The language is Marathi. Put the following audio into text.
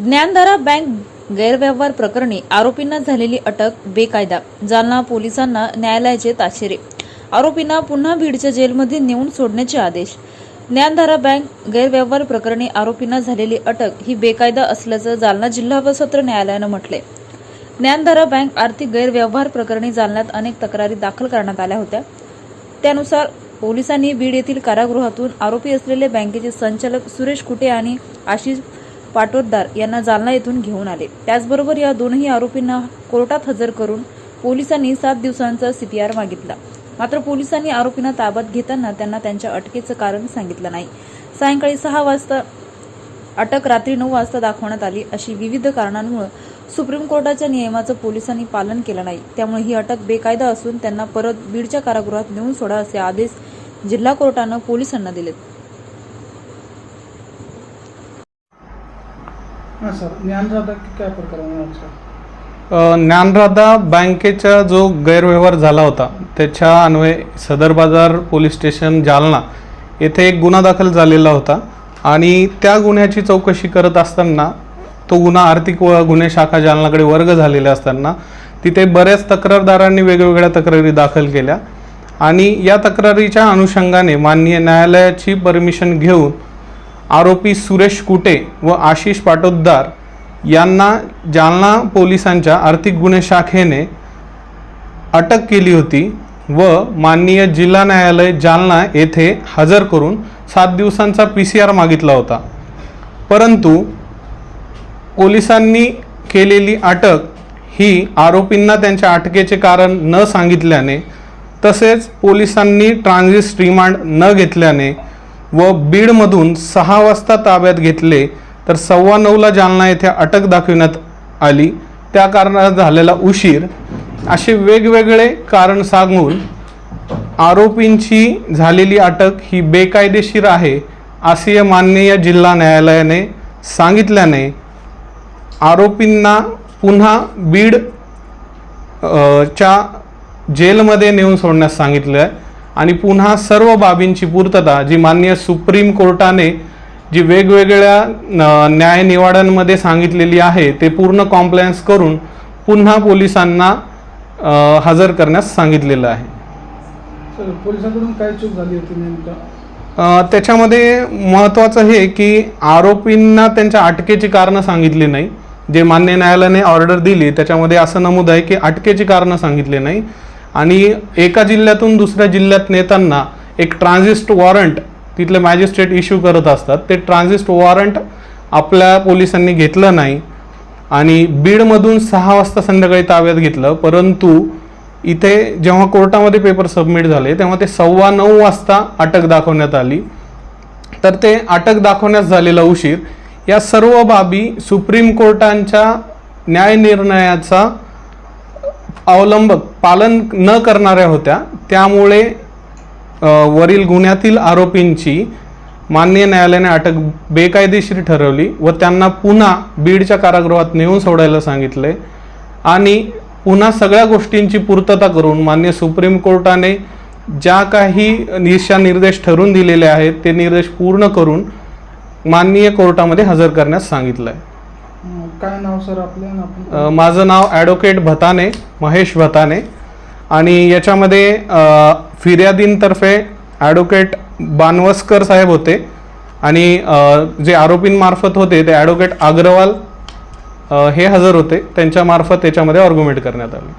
ज्ञानधारा बँक गैरव्यवहार प्रकरणी आरोपींना झालेली अटक बेकायदा जालना पोलिसांना न्यायालयाचे ताशेरे. आरोपींना पुन्हा बीडच्या जेलमध्ये नेऊन सोडण्याचे आदेश. ज्ञानधारा बँक गैरव्यवहार प्रकरणी आरोपींना झालेली अटक ही बेकायदा असल्याचं जालना जिल्हा व सत्र न्यायालयानं म्हटलंय. ज्ञानधारा बँक आर्थिक गैरव्यवहार प्रकरणी जालन्यात अनेक तक्रारी दाखल करण्यात आल्या होत्या. त्यानुसार पोलिसांनी बीड येथील कारागृहातून आरोपी असलेले बँकेचे संचालक सुरेश कुटे आणि आशिष पाटोद्दार यांना जालना येथून घेऊन आले. त्याचबरोबर या दोनही आरोपींना कोर्टात हजर करून पोलिसांनी सात दिवसांचा सीपीआर मागितला. मात्र पोलिसांनी आरोपींना ताब्यात घेताना त्यांना त्यांच्या अटकेचं कारण सांगितलं नाही. सायंकाळी सहा वाजता अटक रात्री नऊ वाजता दाखवण्यात आली अशी विविध कारणांमुळे सुप्रीम कोर्टाच्या नियमाचं पोलिसांनी पालन केलं नाही. त्यामुळे ही अटक बेकायदा असून त्यांना परत बीडच्या कारागृहात नेऊन सोडा असे आदेश जिल्हा कोर्टानं पोलिसांना दिलेत. हां सर. ज्ञानराधा काय ज्ञानराधा बँकेचा जो गैरव्यवहार झाला होता त्याच्या अन्वये सदर बाजार पोलीस स्टेशन जालना येथे एक गुन्हा दाखल झालेला होता आणि त्या गुन्ह्याची चौकशी करत असताना तो गुन्हा आर्थिक व गुन्हे शाखा जालनाकडे वर्ग झालेला असताना तिथे बऱ्याच तक्रारदारांनी वेगवेगळ्या तक्रारी दाखल केल्या आणि या तक्रारीच्या अनुषंगाने माननीय न्यायालयाची परमिशन घेऊन आरोपी सुरेश कुटे व आशिष पाटोददार यांना जालना पोलिसांच्या आर्थिक गुन्हे शाखेने अटक केली होती व माननीय जिल्हा न्यायालय जालना येथे हजर करून सात दिवसांचा पी सी आर मागितला होता. परंतु पोलिसांनी केलेली अटक ही आरोपींना त्यांच्या अटकेचे कारण न सांगितल्याने तसेच पोलिसांनी ट्रान्झिट रिमांड न घेतल्याने व बीडमधून सहा वाजता ताब्यात घेतले तर सव्वा नऊला जालना येथे अटक दाखविण्यात आली. त्या कारणात झालेला उशीर. असे वेगवेगळे कारण सांगून आरोपींची झालेली अटक ही बेकायदेशीर आहे असे माननीय जिल्हा न्यायालयाने सांगितल्याने आरोपींना पुन्हा बीड च्या जेलमध्ये नेऊन सोडण्यास सांगितलं आहे आणि पुन्हा सर्व बाबींची पूर्तता जी माननीय सुप्रीम कोर्टाने जी वेगवेगळ्या न- न्याय निवाड्यांमध्ये सांगितलेली आहे ते पूर्ण कॉम्प्लायन्स करून पुन्हा पोलिसांना हजर करण्यास सांगितलेलं आहे. सर पोलिसांकडून काय चूक झाली होती नेमका? त्याच्यामध्ये महत्त्वाचं हे की आरोपींना त्यांच्या अटकेची कारणं सांगितली नाही. जे मान्य न्यायालयाने ऑर्डर दिली त्याच्यामध्ये असं नमूद आहे की अटकेची कारणं सांगितली नाही. आणि एका जिल्ह्यातून दुसऱ्या जिल्ह्यात नेताना एक ट्रान्झिस्ट वॉरंट तिथले मॅजिस्ट्रेट इश्यू करत असतात. ते ट्रान्झिस्ट वॉरंट आपल्या पोलिसांनी घेतलं नाही आणि बीडमधून सहा वाजता संध्याकाळी ताब्यात घेतलं. परंतु इथे जेव्हा कोर्टामध्ये पेपर सबमिट झाले तेव्हा ते सव्वा नऊ वाजता अटक दाखवण्यात आली. तर ते अटक दाखवण्यास झालेला उशीर या सर्व बाबी सुप्रीम कोर्टांच्या न्यायनिर्णयाचा अवलंबक अवलंब पालन न करणाऱ्या होत्या. त्यामुळे वरील गुन्ह्यातील आरोपींची माननीय न्यायालयाने अटक बेकायदेशीर ठरवली व त्यांना पुन्हा बीडच्या कारागृहात नेऊन सोडायला सांगितले आणि पुन्हा सगळ्या गोष्टींची पूर्तता करून मान्य सुप्रीम कोर्टाने ज्या काही दिशा निर्देश ठरवून दिलेले आहेत ते निर्देश पूर्ण करून माननीय कोर्टामध्ये हजर करण्यास सांगितलं आहे काय नाव सर आपलं आपण अ, माझं नाव ॲडव्होकेट भताने महेश भताने. आणि याच्यामध्ये अ, फिर्यादींतर्फे ॲडव्होकेट बानवस्कर साहेब होते. आणि अ, जे आरोपींमार्फत होते ते ॲडव्होकेट अग्रवाल अ, हे हजर होते. त्यांच्यामार्फत याच्यामध्ये ऑर्ग्युमेंट करण्यात आले.